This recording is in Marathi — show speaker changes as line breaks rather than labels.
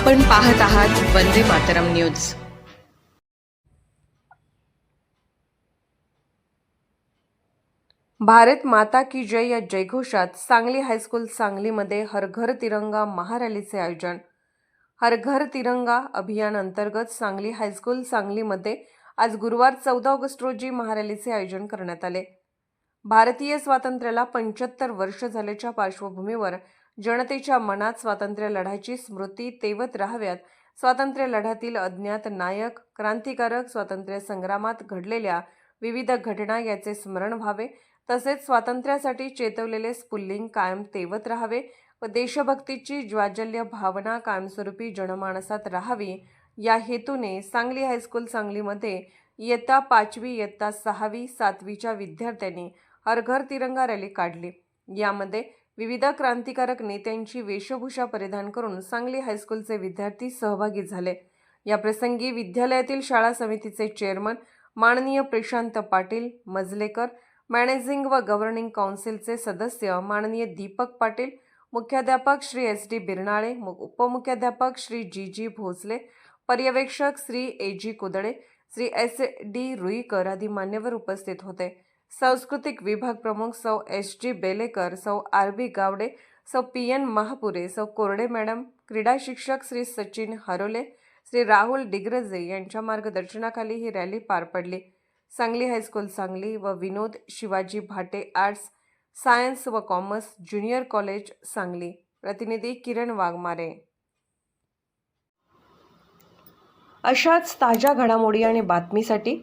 आपण पाहत आहात वंदे मातरम न्यूज.
भारत माता की जय या जयघोषात सांगली हायस्कूल सांगलीमध्ये हर घर तिरंगा महारॅलीचे आयोजन. हर घर तिरंगा अभियान अंतर्गत सांगली हायस्कूल सांगलीमध्ये आज गुरुवार चौदा ऑगस्ट रोजी महारॅलीचे आयोजन करण्यात आले. भारतीय स्वातंत्र्याला पंच्याहत्तर वर्ष झाल्याच्या पार्श्वभूमीवर जनतेच्या मनात स्वातंत्र्य लढ्याची स्मृती तेवत राहाव्यात. स्वातंत्र्य लढ्यातील अज्ञात नायक क्रांतिकारक स्वातंत्र्य संग्रामात घडलेल्या विविध घटना याचे स्मरण व्हावे. तसेच स्वातंत्र्यासाठी चेतवलेले स्फुल्लिंग कायम तेवत राहावे. व देशभक्तीची ज्वाजल्य भावना कायमस्वरूपी जनमानसात राहावी. या हेतूने सांगली हायस्कूल सांगलीमध्ये इयत्ता पाचवी इयत्ता सहावी सातवीच्या विद्यार्थ्यांनी हरघर तिरंगा रॅली काढली. यामध्ये विविध क्रांतिकारक नेत्यांची वेशभूषा परिधान करून सांगली हायस्कूलचे विद्यार्थी सहभागी झाले. या प्रसंगी विद्यालयातील शाळा समितीचे चेअरमन माननीय प्रशांत पाटील मजलेकर मॅनेजिंग व गव्हर्निंग काउन्सिलचे सदस्य माननीय दीपक पाटील मुख्याध्यापक श्री एस डी बिरनाळे उपमुख्याध्यापक श्री जी जी भोसले पर्यवेक्षक Shri A G Kudale Shri S D Ruikar आदी मान्यवर उपस्थित होते. सांस्कृतिक विभाग प्रमुख सौ एस जी बेलेकर सौ आर बी गावडे सौ पी एन महापुरे सौ कोरडे मॅडम क्रीडा शिक्षक श्री सचिन हरोले श्री राहुल डिग्रजे यांच्या मार्गदर्शनाखाली ही रॅली पार पडली. सांगली हायस्कूल सांगली व विनोद शिवाजी भाटे आर्ट्स सायन्स व कॉमर्स ज्युनियर कॉलेज सांगली. प्रतिनिधी किरण वाघमारे. अशाच ताज्या घडामोडी आणि बातमीसाठी